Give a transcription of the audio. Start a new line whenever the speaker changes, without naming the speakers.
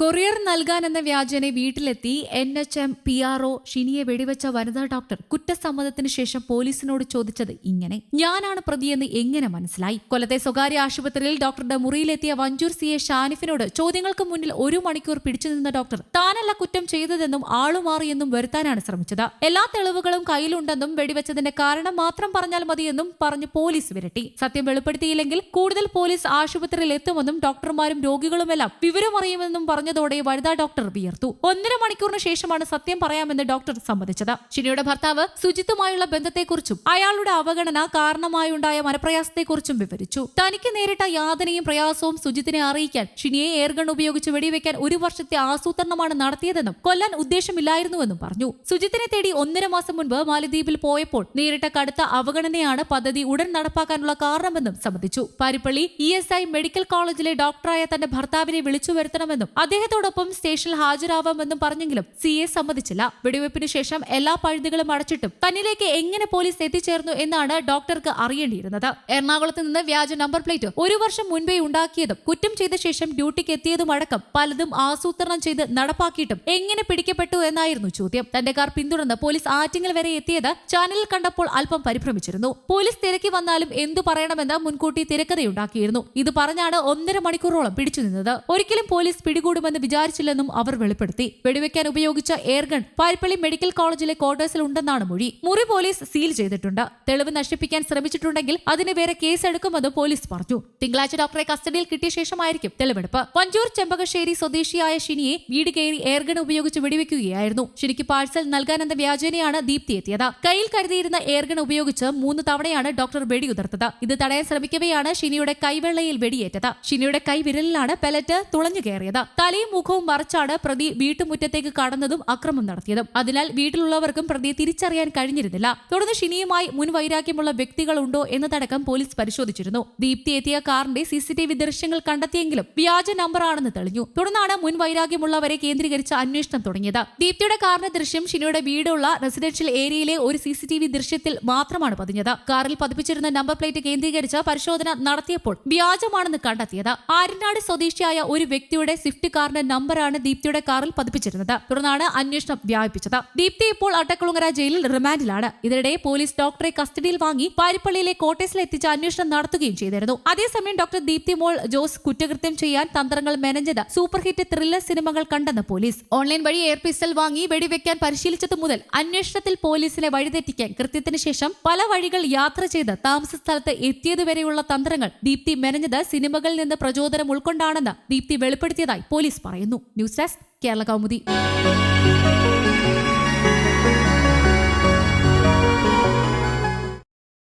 Courier നൽകാനെന്ന വ്യാജനെ വീട്ടിലെത്തി N H M P R O ഷിനിയെ വെടിവെച്ച വനിതാ ഡോക്ടർ കുറ്റസമ്മതത്തിന് ശേഷം പോലീസിനോട് ചോദിച്ചത് ഇങ്ങനെ. ഞാനാണ് പ്രതിയെന്ന് എങ്ങനെ മനസ്സിലായി? കൊല്ലത്തെ സ്വകാര്യ ആശുപത്രിയിൽ ഡോക്ടറുടെ മുറിയിലെത്തിയ വഞ്ചൂർ സി എ ഷാനിഫിനോട് ചോദ്യങ്ങൾക്ക് മുന്നിൽ ഒരു മണിക്കൂർ പിടിച്ചു നിന്ന ഡോക്ടർ താനല്ല കുറ്റം ചെയ്തതെന്നും ആളുമാറിയെന്നും വരുത്താനാണ് ശ്രമിച്ചത്. എല്ലാ തെളിവുകളും കയ്യിലുണ്ടെന്നും വെടിവെച്ചതിന്റെ കാരണം മാത്രം പറഞ്ഞാൽ മതിയെന്നും പറഞ്ഞ് പോലീസ് വിരട്ടി. സത്യം വെളിപ്പെടുത്തിയില്ലെങ്കിൽ കൂടുതൽ പോലീസ് ആശുപത്രിയിൽ എത്തുമെന്നും ഡോക്ടർമാരും രോഗികളുമെല്ലാം വിവരമറിയുമെന്നും പറഞ്ഞതോടെ വനിതാ ഡോക്ടർ വിയർത്തു. ഒന്നര മണിക്കൂറിന് ശേഷമാണ് സത്യം പറയാമെന്ന് ഡോക്ടർ സമ്മതിച്ചത്. ഷിനിയുടെ ഭർത്താവ് സുജിത്തുമായുള്ള ബന്ധത്തെക്കുറിച്ചും അയാളുടെ അവഗണന കാരണമായുണ്ടായ മനപ്രയാസത്തെക്കുറിച്ചും വിവരിച്ചു. തനിക്ക് നേരിട്ട യാതനയും പ്രയാസവും സുജിത്തിനെ അറിയിക്കാൻ ഷിനിയെ എയർഗൺ ഉപയോഗിച്ച് വെടിവെക്കാൻ ഒരു വർഷത്തെ ആസൂത്രണമാണ് നടത്തിയതെന്നും കൊല്ലാൻ ഉദ്ദേശമില്ലായിരുന്നുവെന്നും പറഞ്ഞു. സുജിത്തിനെ തേടി ഒന്നര മാസം മുൻപ് മാലദ്വീപിൽ പോയപ്പോൾ നേരിട്ട കടുത്ത അവഗണനയാണ് പദ്ധതി ഉടൻ നടപ്പാക്കാനുള്ള കാരണമെന്നും സമ്മതിച്ചു. Parippally E S I medical കോളേജിലെ ഡോക്ടറായ തന്റെ ഭർത്താവിനെ വിളിച്ചു വരുത്തണമെന്നും അദ്ദേഹത്തോടൊപ്പം സ്റ്റേഷനിൽ ഹാജരാവാമെന്നും പറഞ്ഞെങ്കിലും സി എ സമ്മതിച്ചില്ല. വെടിവെപ്പിന് ശേഷം എല്ലാ പഴുതുകളും അടച്ചിട്ടും തന്നിലേക്ക് എങ്ങനെ പോലീസ് എത്തിച്ചേർന്നു എന്നാണ് ഡോക്ടർക്ക് അറിയേണ്ടിയിരുന്നത്. എറണാകുളത്ത് നിന്ന് വ്യാജ നമ്പർ പ്ലേറ്റ് ഒരു വർഷം മുൻപേ ഉണ്ടാക്കിയതും കുറ്റം ചെയ്ത ശേഷം ഡ്യൂട്ടിക്ക് എത്തിയതും അടക്കം പലതും ആസൂത്രണം ചെയ്ത് നടപ്പാക്കിയിട്ടും എങ്ങനെ പിടിക്കപ്പെട്ടു എന്നായിരുന്നു ചോദ്യം. തന്റെ കാർ പിന്തുടർന്ന് പോലീസ് ആറ്റിങ്ങൽ വരെ എത്തിയത് ചാനലിൽ കണ്ടപ്പോൾ അല്പം പരിഭ്രമിച്ചിരുന്നു. പോലീസ് തിരക്കി വന്നാലും എന്തു പറയണമെന്ന് മുൻകൂട്ടി തിരക്കഥയുണ്ടാക്കിയിരുന്നു. ഇത് പറഞ്ഞാണ് ഒന്നര മണിക്കൂറോളം പിടിച്ചു നിന്നത്. ഒരിക്കലും പോലീസ് പിടികൂടുമെന്ന് വിചാരിച്ചില്ലെന്നും അവർ വെളിപ്പെടുത്തി. വെടിവെക്കാൻ ഉപയോഗിച്ച എയർഗൺ പാരിപ്പള്ളി മെഡിക്കൽ കോളേജിലെ ക്വാർട്ടേഴ്സിൽ ഉണ്ടെന്നാണ് മൊഴി. മുറി പോലീസ് സീൽ ചെയ്തിട്ടുണ്ട്. തെളിവ് നശിപ്പിക്കാൻ ശ്രമിച്ചിട്ടുണ്ടെങ്കിൽ അതിന് വേറെ കേസെടുക്കുമെന്ന് പോലീസ് പറഞ്ഞു. തിങ്കളാഴ്ച ഡോക്ടറെ കസ്റ്റഡിയിൽ കിട്ടിയ ശേഷമായിരിക്കും തെളിവെടുപ്പ്. വഞ്ചൂർ ചെമ്പകശ്ശേരി സ്വദേശിയായ ഷിനിയെ വീട് കയറി എയർഗൺ ഉപയോഗിച്ച് വെടിവെക്കുകയായിരുന്നു. ഷിനിക്ക് പാഴ്സൽ നൽകാനെന്ന വ്യാജേനയാണ് ദീപ്തി എത്തിയത്. കയ്യിൽ കരുതിയിരുന്ന എയർഗൺ ഉപയോഗിച്ച് മൂന്ന് തവണയാണ് ഡോക്ടർ വെടിയുതിർത്തത്. ഇത് തടയാൻ ശ്രമിക്കവെയാണ് ഷിനിയുടെ കൈവെള്ളയിൽ വെടിയേറ്റത്. ഷിനിയുടെ കൈവിരലിലാണ് പെലറ്റ് തുളഞ്ഞു കയറിയത് തലയും മുഖവും മറച്ചാണ് പ്രതി വീട്ടുമുറ്റത്തേക്ക് കടന്നതും അക്രമം നടത്തിയതും. അതിനാൽ വീട്ടിലുള്ളവർക്കും പ്രതിയെ തിരിച്ചറിയാൻ കഴിഞ്ഞിരുന്നില്ല. തുടർന്ന് ഷിനിയുമായി മുൻ വൈരാഗ്യമുള്ള വ്യക്തികളുണ്ടോ എന്നതടക്കം പോലീസ് പരിശോധിച്ചിരുന്നു. ദീപ്തി എത്തിയ കാറിന്റെ സിസിടിവി ദൃശ്യങ്ങൾ കണ്ടെത്തിയെങ്കിലും വ്യാജ നമ്പറാണെന്ന് തെളിഞ്ഞു. തുടർന്നാണ് മുൻ വൈരാഗ്യമുള്ളവരെ കേന്ദ്രീകരിച്ച അന്വേഷണം തുടങ്ങിയത്. ദീപ്തിയുടെ കാറിന്റെ ദൃശ്യം ഷിനിയുടെ വീടുള്ള റെസിഡൻഷ്യൽ ഏരിയയിലെ ഒരു സിസിടിവി ദൃശ്യത്തിൽ മാത്രമാണ് പതിഞ്ഞത്. കാറിൽ പതിപ്പിച്ചിരുന്ന നമ്പർ പ്ലേറ്റ് കേന്ദ്രീകരിച്ച് പരിശോധന നടത്തിയപ്പോൾ വ്യാജമാണെന്ന് കണ്ടെത്തിയത്. ആര്യനാട് സ്വദേശിയായ ഒരു വ്യക്തിയുടെ സ്വിഫ്റ്റ് കാറിന്റെ നമ്പറാണ് ദീപ്തിയുടെ കാറിൽ പതിപ്പിച്ചിരുന്നത്. തുടർന്നാണ് അന്വേഷണം വ്യാപിപ്പിച്ചത്. ദീപ്തി ഇപ്പോൾ അട്ടക്കുളങ്ങര ജയിലിൽ റിമാൻഡിലാണ്. ഇതിനിടെ പോലീസ് ഡോക്ടറെ കസ്റ്റഡിയിൽ വാങ്ങി പാരിപ്പള്ളിയിലെ കോട്ടേഴ്സിൽ എത്തിച്ച് അന്വേഷണം നടത്തുകയും ചെയ്തിരുന്നു. അതേസമയം ഡോക്ടർ ദീപ്തി മോൾ ജോസ് കുറ്റകൃത്യം ചെയ്യാൻ തന്ത്രങ്ങൾ മെനഞ്ഞത് സൂപ്പർ ഹിറ്റ് ത്രില്ലർ സിനിമകൾ കണ്ടെന്ന് പോലീസ്. ഓൺലൈൻ വഴി എയർ പിസ്റ്റൽ വാങ്ങി വെടിവെക്കാൻ പരിശീലിച്ചത് മുതൽ അന്വേഷണത്തിൽ പോലീസിനെ വഴിതെറ്റിക്കാൻ കൃത്യത്തിന് ശേഷം പല വഴികൾ യാത്ര ചെയ്ത് താമസ സ്ഥലത്ത് എത്തിയതുവരെയുള്ള തന്ത്രങ്ങൾ ദീപ്തി മെനഞ്ഞത് സിനിമകളിൽ നിന്ന് പ്രചോദനം ഉൾക്കൊണ്ടാണെന്ന് ദീപ്തി വെളിപ്പെടുത്തിയതായി പോലീസ് പറയുന്നു. News desk Kerala Kaumudi.